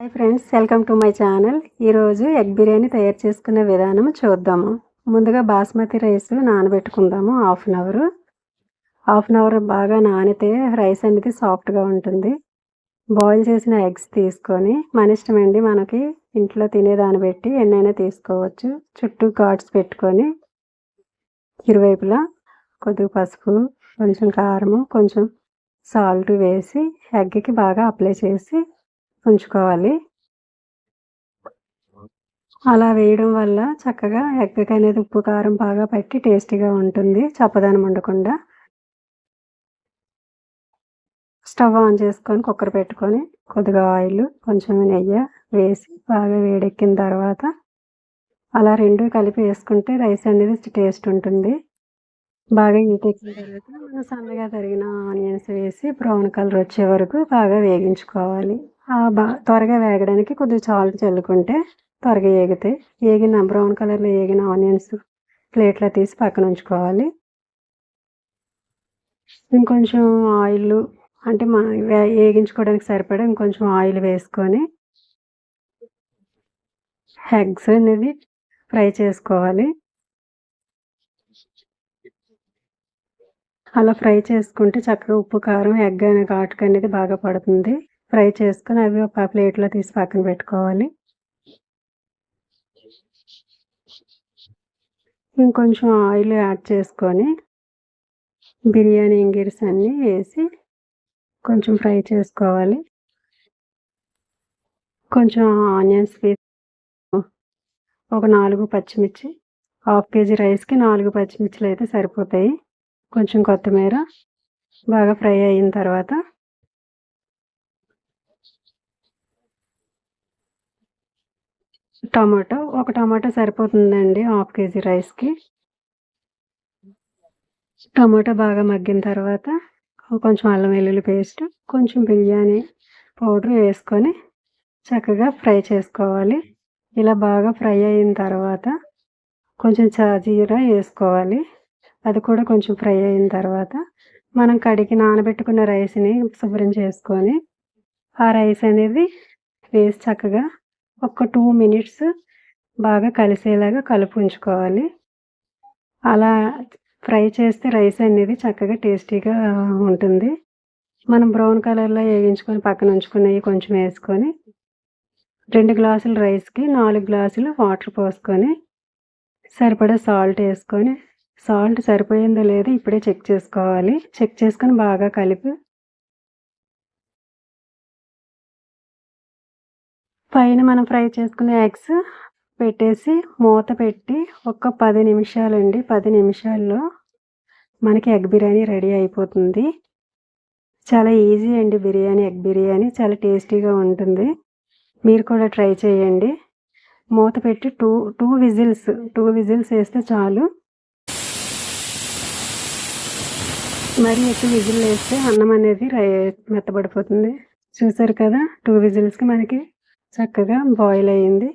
Hi friends welcome to my channel. ఈరోజు egg biryani తయారు చేసుకునే విధానం చూద్దాము. ముందుగా basmati rice నానబెట్టుకుందాము half an hour. Half an hour బాగా నానితే రైస్ అనేది సాఫ్ట్గా ఉంటుంది. బాయిల్ చేసిన ఎగ్స్ తీసుకొని మన ఇష్టం అండి మనకి ఇంట్లో తినేదాన్ని బట్టి ఎన్నైనా తీసుకోవచ్చు. చుట్టూ ఘాట్స్ పెట్టుకొని ఇరువైపులా కొద్దిగా పసుపు కొంచెం కారము కొంచెం సాల్ట్ వేసి ఎగ్కి బాగా అప్లై చేసి ఉంచుకోవాలి. అలా వేయడం వల్ల చక్కగా ఎగ్గకి అనేది ఉప్పు కారం బాగా పట్టి టేస్టీగా ఉంటుంది. చప్పదనం ఉండకుండా. స్టవ్ ఆన్ చేసుకొని కుక్కర్ పెట్టుకొని కొద్దిగా ఆయిల్ కొంచెం నెయ్యి వేసి బాగా వేడెక్కిన తర్వాత అలా రెండు కలిపి వేసుకుంటే రైస్ అనేది టేస్ట్ ఉంటుంది. బాగా హీట్ ఎక్కిన తర్వాత మనం సన్నగా తరిగిన ఆనియన్స్ వేసి బ్రౌన్ కలర్ వచ్చే వరకు బాగా వేగించుకోవాలి. బాగా బా త్వరగా వేగడానికి కొద్దిగా సాల్ట్ చల్లుకుంటే త్వరగా వేగుతాయి ఏగిన బ్రౌన్ కలర్లో ఏగిన ఆనియన్స్ ప్లేట్లో తీసి పక్కన ఉంచుకోవాలి. ఇంకొంచెం ఆయిల్ అంటే మా వే- వేగించుకోవడానికి సరిపడా ఇంకొంచెం ఆయిల్ వేసుకొని ఎగ్స్ అనేది ఫ్రై చేసుకోవాలి. అలా ఫ్రై చేసుకుంటే చక్కగా ఉప్పు కారం ఎగ్ అనే ఘాటుకు అనేది బాగా పడుతుంది. ఫ్రై చేసుకొని అవి ఒక ప్లేట్లో తీసి పక్కన పెట్టుకోవాలి. ఇంకొంచెం ఆయిల్ యాడ్ చేసుకొని బిర్యానీ ఇంగిరిస్ అన్నీ వేసి కొంచెం ఫ్రై చేసుకోవాలి. కొంచెం ఆనియన్స్ ఒక నాలుగు పచ్చిమిర్చి హాఫ్ కేజీ రైస్కి నాలుగు పచ్చిమిర్చిలు అయితే సరిపోతాయి. కొంచెం కొత్తిమీర బాగా ఫ్రై అయిన తర్వాత టమాటో ఒక టమాటో సరిపోతుందండి హాఫ్ కేజీ రైస్కి. టమాటో బాగా మగ్గిన తర్వాత కొంచెం అల్లం వెల్లుల్లి పేస్ట్ కొంచెం బిర్యానీ పౌడర్ వేసుకొని చక్కగా ఫ్రై చేసుకోవాలి. ఇలా బాగా ఫ్రై అయిన తర్వాత కొంచెం చాజీరా వేసుకోవాలి. అది కూడా కొంచెం ఫ్రై అయిన తర్వాత మనం కడిగి నానబెట్టుకున్న రైస్ని శుభ్రం చేసుకొని ఆ రైస్ అనేది వేసి చక్కగా ఒక టూ మినిట్స్ బాగా కలిసేలాగా కలుపు ఉంచుకోవాలి. అలా ఫ్రై చేస్తే రైస్ అనేది చక్కగా టేస్టీగా ఉంటుంది. మనం బ్రౌన్ కలర్లో వేయించుకొని పక్కన ఉంచుకునేవి కొంచెం వేసుకొని రెండు గ్లాసులు రైస్కి నాలుగు గ్లాసులు వాటర్ పోసుకొని సరిపడా సాల్ట్ వేసుకొని సాల్ట్ సరిపోయిందో లేదో ఇప్పుడే చెక్ చేసుకోవాలి. చెక్ చేసుకొని బాగా కలిపి పైన మనం ఫ్రై చేసుకునే ఎగ్స్ పెట్టేసి మూత పెట్టి ఒక పది నిమిషాలండి. పది నిమిషాల్లో మనకి ఎగ్ బిర్యానీ రెడీ అయిపోతుంది. చాలా ఈజీ అండి బిర్యానీ ఎగ్ బిర్యానీ. చాలా టేస్టీగా ఉంటుంది. మీరు కూడా ట్రై చేయండి. మూత పెట్టి two two whistles two whistles వేస్తే చాలు. మరి ఎక్కువ విజిల్ వేస్తే అన్నం అనేది రై మెత్తబడిపోతుంది. చూసారు కదా టూ విజిల్స్కి మనకి చక్కగా బాయిల్ అయ్యింది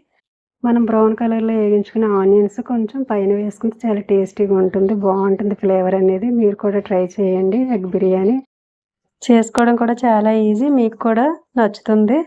మనం బ్రౌన్ కలర్లో వేగించుకున్న ఆనియన్స్ కొంచెం పైన వేసుకుంటే చాలా టేస్టీగా ఉంటుంది బాగుంటుంది ఫ్లేవర్ అనేది. మీరు కూడా ట్రై చేయండి ఎగ్ బిర్యానీ. చేసుకోవడం కూడా చాలా ఈజీ మీకు కూడా నచ్చుతుంది.